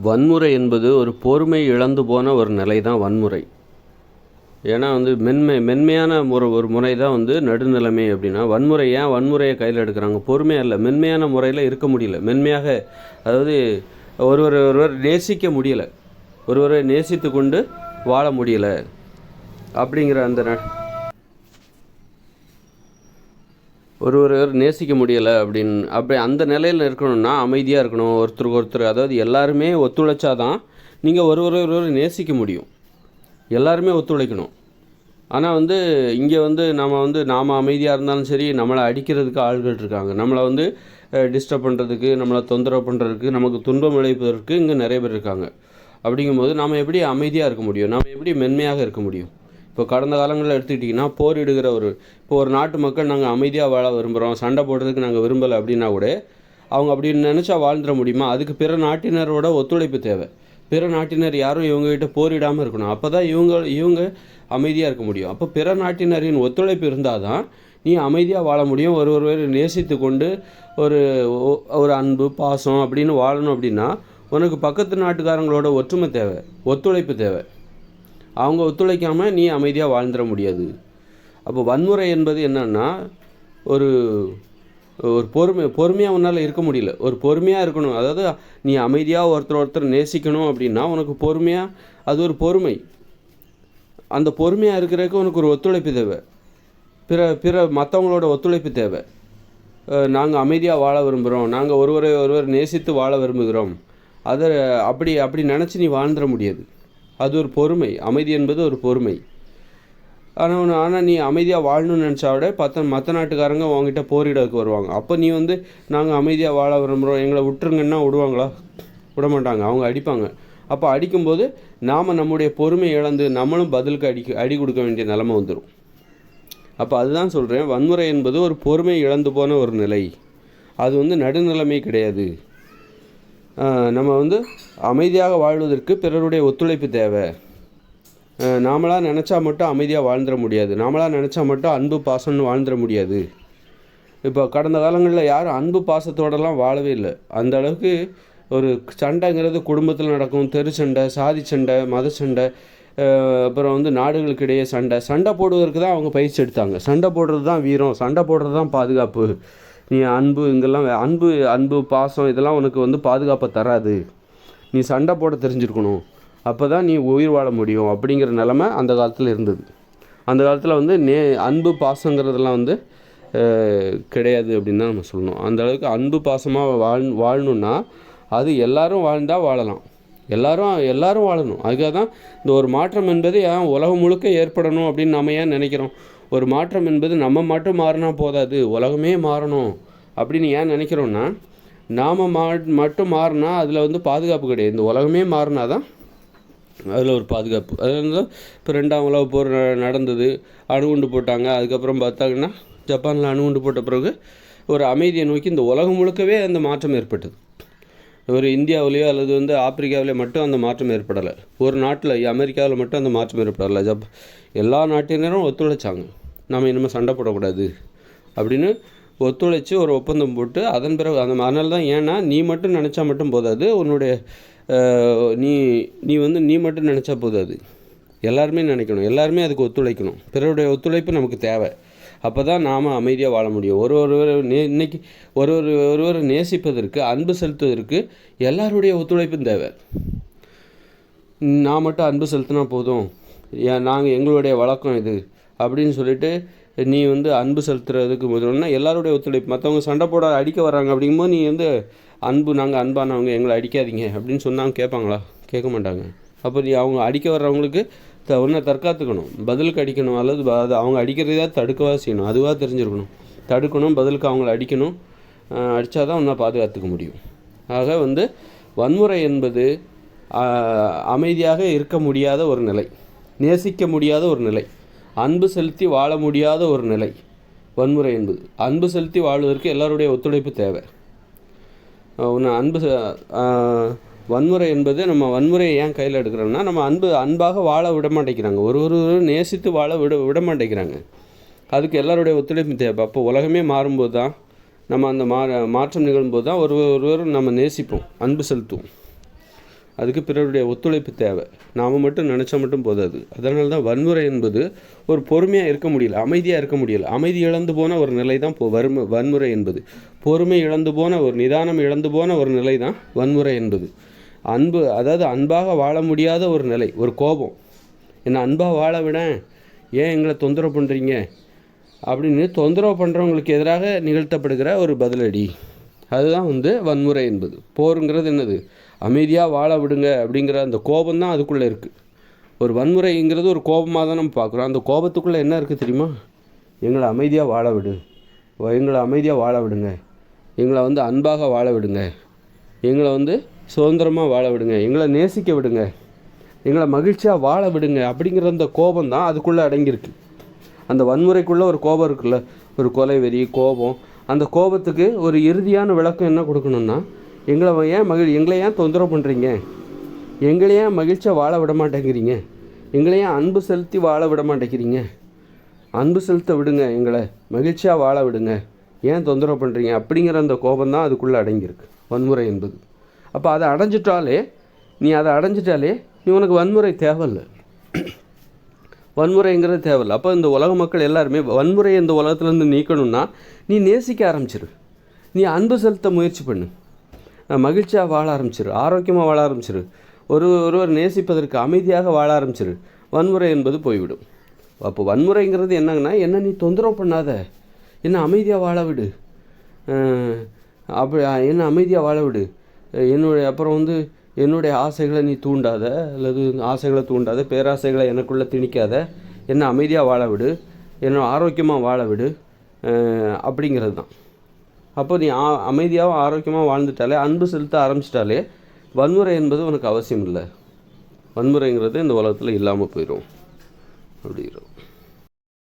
வன்முறை என்பது ஒரு பொறுமை இழந்து போன ஒரு நிலை தான் வன்முறை. ஏன்னா வந்து மென்மை மென்மையான முறை ஒரு முறை தான் வந்து நடுநிலைமை அப்படின்னா வன்முறை ஏன் வன்முறையை கையில் எடுக்கிறாங்க? பொறுமையாக இல்லை மென்மையான முறையில் இருக்க முடியல. மென்மையாக அதாவது ஒருவர் ஒருவர் நேசிக்க முடியலை. ஒருவரை நேசித்து கொண்டு வாழ முடியல. அப்படிங்கிற அந்த ந- ஒருவர் நேசிக்க முடியலை அப்படின்னு அப்படி அந்த நிலையில் இருக்கணும்னா அமைதியாக இருக்கணும். ஒருத்தருக்கு ஒருத்தர் அதாவது எல்லாருமே ஒத்துழைச்சா தான் நீங்கள் ஒரு ஒருவர் நேசிக்க முடியும். எல்லாருமே ஒத்துழைக்கணும். ஆனால் வந்து இங்கே வந்து நம்ம வந்து நாம் அமைதியாக இருந்தாலும் சரி நம்மளை அடிக்கிறதுக்கு ஆள்கள் இருக்காங்க. நம்மளை வந்து டிஸ்டர்ப் பண்ணுறதுக்கு நம்மளை தொந்தரவு பண்ணுறதுக்கு நமக்கு துன்பம் விளைவிப்பதற்கு இங்கே நிறைய பேர் இருக்காங்க. அப்படிங்கும்போது நாம் எப்படி அமைதியாக இருக்க முடியும்? நாம் எப்படி மென்மையாக இருக்க முடியும்? இப்போ கடந்த காலங்களில் எடுத்துக்கிட்டிங்கன்னா போரிடுகிற ஒரு இப்போ ஒரு நாட்டு மக்கள் நாங்கள் அமைதியாக வாழ விரும்புகிறோம் சண்டை போடுறதுக்கு நாங்கள் விரும்பலை அப்படின்னா கூட அவங்க அப்படி நினச்சா வாழ்ந்துட முடியுமா? அதுக்கு பிற நாட்டினரோட ஒத்துழைப்பு தேவை. பிற நாட்டினர் யாரும் இவங்ககிட்ட போரிடாமல் இருக்கணும். அப்போ தான் இவங்க இவங்க அமைதியாக இருக்க முடியும். அப்போ பிற நாட்டினரின் ஒத்துழைப்பு இருந்தால் தான் நீ அமைதியாக வாழ முடியும். ஒரு ஒருவர் நேசித்து கொண்டு ஒரு ஒ- ஒரு அன்பு பாசம் அப்படின்னு வாழணும் அப்படின்னா உனக்கு பக்கத்து நாட்டுக்காரங்களோட ஒற்றுமை தேவை ஒத்துழைப்பு தேவை. அவங்க ஒத்துழைக்காமல் நீ அமைதியாக வாழ்ந்துட முடியாது. அப்போ வன்முறை என்பது என்னன்னா ஒரு ஒரு பொறுமை பொறுமையாக உன்னால் இருக்க முடியல. ஒரு பொறுமையாக இருக்கணும். அதாவது நீ அமைதியாக ஒருத்தர் ஒருத்தர் நேசிக்கணும் அப்படின்னா உனக்கு பொறுமையாக அது ஒரு பொறுமை. அந்த பொறுமையாக இருக்கிறதுக்கு உனக்கு ஒரு ஒத்துழைப்பு தேவை. பிற பிற மற்றவங்களோட ஒத்துழைப்பு தேவை. நாங்கள் அமைதியாக வாழ விரும்புகிறோம் நாங்கள் ஒருவரை ஒருவர் நேசித்து வாழ விரும்புகிறோம். அதை அப்படி அப்படி நினச்சி நீ வாழ்ந்துட முடியாது. அது ஒரு பொறுமை. அமைதி என்பது ஒரு பொறுமை. ஆனால் ஆனால் நீ அமைதியாக வாழணும்னு நினச்சா விட பத்த மற்ற நாட்டுக்காரங்க உங்ககிட்ட போரிடக்கு வருவாங்க. அப்போ நீ வந்து நாங்கள் அமைதியாக வாழ விரும்புகிறோம் எங்களை விட்டுருங்கன்னா விடுவாங்களா? விட மாட்டாங்க அவங்க அடிப்பாங்க. அப்போ அடிக்கும்போது நாம் நம்முடைய பொறுமை இழந்து நம்மளும் பதிலுக்கு அடிக்க அடி கொடுக்க வேண்டிய நிலமை வந்துடும் அப்போ அதுதான் சொல்கிறேன் வன்முறை என்பது ஒரு பொறுமை இழந்து போன ஒரு நிலை. அது வந்து நடுநிலைமை கிடையாது. நம்ம வந்து அமைதியாக வாழ்வதற்கு பிறருடைய ஒத்துழைப்பு தேவை. நாமளாக நினச்சா மட்டும் அமைதியாக வாழ்ந்துட முடியாது. நாமளாக நினச்சா மட்டும் அன்பு பாசம்னு வாழ்ந்துட முடியாது. இப்போ கடந்த காலங்களில் யாரும் அன்பு பாசத்தோடலாம் வாழவே இல்லை. அந்த அளவுக்கு ஒரு சண்டைங்கிறது குடும்பத்தில் நடக்கும். தெரு சண்டை சாதி சண்டை மத சண்டை அப்புறம் வந்து நாடுகளுக்கு இடையே சண்டை. சண்டை போடுவதற்கு தான் அவங்க பயிற்சி எடுத்தாங்க. சண்டை போடுறது தான் வீரம். சண்டை போடுறது தான் பாதுகாப்பு. நீ அன்பு இங்கெல்லாம் அன்பு அன்பு பாசம் இதெல்லாம் உனக்கு வந்து பாதுகாப்பை தராது. நீ சண்டை போட தெரிஞ்சிருக்கணும். அப்போ தான் நீ உயிர் வாழ முடியும் அப்படிங்கிற நிலமை அந்த காலத்தில் இருந்தது. அந்த காலத்தில் வந்து நே அன்பு பாசங்கிறதெல்லாம் வந்து கிடையாது அப்படின்னு தான் நம்ம சொல்லணும். அந்த அளவுக்கு அன்பு பாசமாக வாழ் வாழணுன்னா அது எல்லாரும் வாழ்ந்தால் வாழலாம். எல்லாரும் எல்லாரும் வாழணும். அதுக்காக தான் இந்த ஒரு மாற்றம் என்பது ஏன் உலகம் முழுக்க ஏற்படணும் அப்படின்னு நம்ம ஏன் நினைக்கிறோம்? ஒரு மாற்றம் என்பது நம்ம மட்டும் மாறினா போதாது உலகமே மாறணும். அப்படின்னு ஏன் நினைக்கிறோன்னா நாம் மா மட்டும் மாறினா அதில் வந்து பாதுகாப்பு கிடையாது. இந்த உலகமே மாறினா தான் அதில் ஒரு பாதுகாப்பு. அது வந்து இப்போ ரெண்டாம் உலக போர் ந- நடந்தது அணுகுண்டு போட்டாங்க. அதுக்கப்புறம் பார்த்தாங்கன்னா ஜப்பானில் அணுகுண்டு போட்ட பிறகு ஒரு அமைதியை நோக்கி இந்த உலகம் முழுக்கவே அந்த மாற்றம் ஏற்பட்டது. ஒரு இந்தியாவிலேயோ அல்லது வந்து ஆப்பிரிக்காவிலேயோ மட்டும் அந்த மாற்றம் ஏற்படலை. ஒரு நாட்டில் அமெரிக்காவில் மட்டும் அந்த மாற்றம் ஏற்படலை. ஜப் எல்லா நாட்டினரும் ஒத்துழைச்சாங்க. நம்ம இனிமேல் சண்டை போடக்கூடாது. அப்படின்னு ஒத்துழைச்சி ஒரு ஒப்பந்தம் போட்டு அதன் பிறகு அந்த அதனால தான் ஏன்னா நீ மட்டும் நினச்சா மட்டும் போதாது. உன்னுடைய நீ நீ வந்து நீ மட்டும் நினச்சா போதாது. எல்லாருமே நினைக்கணும். எல்லாருமே அதுக்கு ஒத்துழைக்கணும். பிறருடைய ஒத்துழைப்பு நமக்கு தேவை. அப்போ தான் நாம் அமைதியாக வாழ முடியும். ஒரு ஒருவர் நே இன்னைக்கு ஒரு ஒரு ஒருவர் நேசிப்பதற்கு அன்பு செலுத்துவதற்கு எல்லாருடைய ஒத்துழைப்பும் தேவை. நான் மட்டும் அன்பு செலுத்தினா போதும். நாங்கள் எங்களுடைய வழக்கம் இது. அப்படின்னு சொல்லிட்டு நீ வந்து அன்பு செலுத்துறதுக்கு முதல்னா எல்லாருடைய ஒத்துழைப்பு மற்றவங்க சண்டை போட அடிக்க வராங்க அப்படிங்கும்போது நீ வந்து அன்பு நாங்கள் அன்பானவங்க எங்களை அடிக்காதீங்க அப்படின்னு சொன்னாங்க கேட்பாங்களா? கேட்க மாட்டாங்க. அப்போ நீ அவங்க அடிக்க வர்றவங்களுக்கு த ஒன்றை தற்காத்துக்கணும். பதிலுக்கு அடிக்கணும் அல்லது அது அவங்க அடிக்கிறதா தடுக்கவா செய்யணும். அதுவாக தெரிஞ்சிருக்கணும். தடுக்கணும் பதிலுக்கு அவங்கள அடிக்கணும். அடித்தா தான் ஒன்றா பாதுகாத்துக்க முடியும். ஆக வந்து வன்முறை என்பது அமைதியாக இருக்க முடியாத ஒரு நிலை. நேசிக்க முடியாத ஒரு நிலை. அன்பு செலுத்தி வாழ முடியாத ஒரு நிலை வன்முறை என்பது. அன்பு செலுத்தி வாழ்வதற்கு எல்லாருடைய ஒத்துழைப்பு தேவை. ஒன்று அன்பு செ- வன்முறை என்பது நம்ம வன்முறையை ஏன் கையில் எடுக்கிறோம்னா நம்ம அன்பு அன்பாக வாழ விட மாட்டேங்கிறாங்க ஒரு ஒரு நேசித்து வாழ விட விட மாட்டேங்கிறாங்க அதுக்கு எல்லாருடைய ஒத்துழைப்பு தேவை. அப்போ உலகமே மாறும்போது தான் நம்ம அந்த மா மாற்றம் நிகழும்போது தான் ஒரு ஒருவரும் நம்ம நேசிப்போம் அன்பு செலுத்துவோம். அதுக்கு பிறருடைய ஒத்துழைப்பு தேவை. நாம் மட்டும் நினச்சா மட்டும் போதாது. அதனால தான் வன்முறை என்பது ஒரு பொறுமையாக இருக்க முடியல அமைதியாக இருக்க முடியல. அமைதி இழந்து போன ஒரு நிலை தான் இப்போ வறுமை வன்முறை என்பது. பொறுமை இழந்து போன ஒரு நிதானம் இழந்து போன ஒரு நிலை தான் வன்முறை என்பது. அன்பு அதாவது அன்பாக வாழ முடியாத ஒரு நிலை ஒரு கோபம். என்னை அன்பாக வாழ விட ஏன் எங்களை தொந்தரவு பண்ணுறீங்க அப்படின்னு தொந்தரவு பண்ணுறவங்களுக்கு எதிராக நிகழ்த்தப்படுகிற ஒரு பதிலடி. அதுதான் வந்து வன்முறை என்பது. போருங்கிறது என்னது? அமைதியாக வாழ விடுங்க அப்படிங்கிற அந்த கோபம் தான் அதுக்குள்ளே இருக்குது ஒரு வன்முறைங்கிறது ஒரு கோபமாக தான் நம்ம பார்க்குறோம். அந்த கோபத்துக்குள்ளே என்ன இருக்குது தெரியுமா? எங்களை அமைதியாக வாழ விடு. எங்களை அமைதியாக வாழ விடுங்க. எங்களை வந்து அன்பாக வாழ விடுங்க. எங்களை வந்து சுதந்திரமாக வாழ விடுங்க. எங்களை நேசிக்க விடுங்க. எங்களை மகிழ்ச்சியாக வாழ விடுங்க அப்படிங்கிற அந்த கோபம் தான் அதுக்குள்ளே அடங்கியிருக்கு. அந்த வன்முறைக்குள்ளே ஒரு கோபம் இருக்குல்ல? ஒரு கொலை வெறி கோபம். அந்த கோபத்துக்கு ஒரு இறுதியான விளக்கம் என்ன கொடுக்கணும்னா எங்களை ஏன் மகிழ் எங்களை ஏன் தொந்தரவு பண்ணுறீங்க எங்களை ஏன் மகிழ்ச்சியாக வாழ விட மாட்டேங்கிறீங்க? எங்களை ஏன் அன்பு செலுத்தி வாழ விட மாட்டேங்கிறீங்க? அன்பு செலுத்த விடுங்க எங்களை மகிழ்ச்சியாக வாழ விடுங்க. ஏன் தொந்தரவு பண்ணுறீங்க அப்படிங்கிற அந்த கோபம் தான் அதுக்குள்ளே அடங்கியிருக்கு. வன்முறை என்பது. அப்போ அதை அடைஞ்சிட்டாலே நீ அதை அடைஞ்சிட்டாலே நீ உனக்கு வன்முறை தேவையில்லை. வன்முறைங்கிறது தேவையில்லை. அப்போ இந்த உலக மக்கள் எல்லாருமே வன்முறை இந்த உலகத்துலேருந்து நீக்கணும்னா நீ நேசிக்க ஆரம்பிச்சிரு. நீ அன்பு செலுத்த முயற்சி பண்ணு. மகிழ்ச்சியாக வாழ ஆரம்பிச்சிரு ஆரோக்கியமாக வாழ ஆரம்பிச்சிரு. ஒரு ஒருவர் நேசிப்பதற்கு அமைதியாக வாழ ஆரம்பிச்சிரு. வன்முறை என்பது போய்விடும். அப்போ வன்முறைங்கிறது என்னங்கன்னா என்ன நீ தொந்தரவு பண்ணாத. என்ன அமைதியாக வாழ விடு. அப்படி என்ன அமைதியாக வாழ விடு. என்னுடைய அப்புறம் வந்து என்னுடைய ஆசைகளை நீ தூண்டாத. அல்லது ஆசைகளை தூண்டாத பேராசைகளை எனக்குள்ளே திணிக்காத. என்ன அமைதியாக வாழ விடு. என்ன ஆரோக்கியமாக வாழ விடு. அப்படிங்கிறது தான். அப்போ நீ ஆ அமைதியாகவும் ஆரோக்கியமாக வாழ்ந்துட்டாலே அன்பு செலுத்த ஆரம்பிச்சிட்டாலே வன்முறை என்பது உனக்கு அவசியம் இல்லை. வன்முறைங்கிறது இந்த உலகத்தில் இல்லாமல் போயிடும் அப்படிங்கிறோம்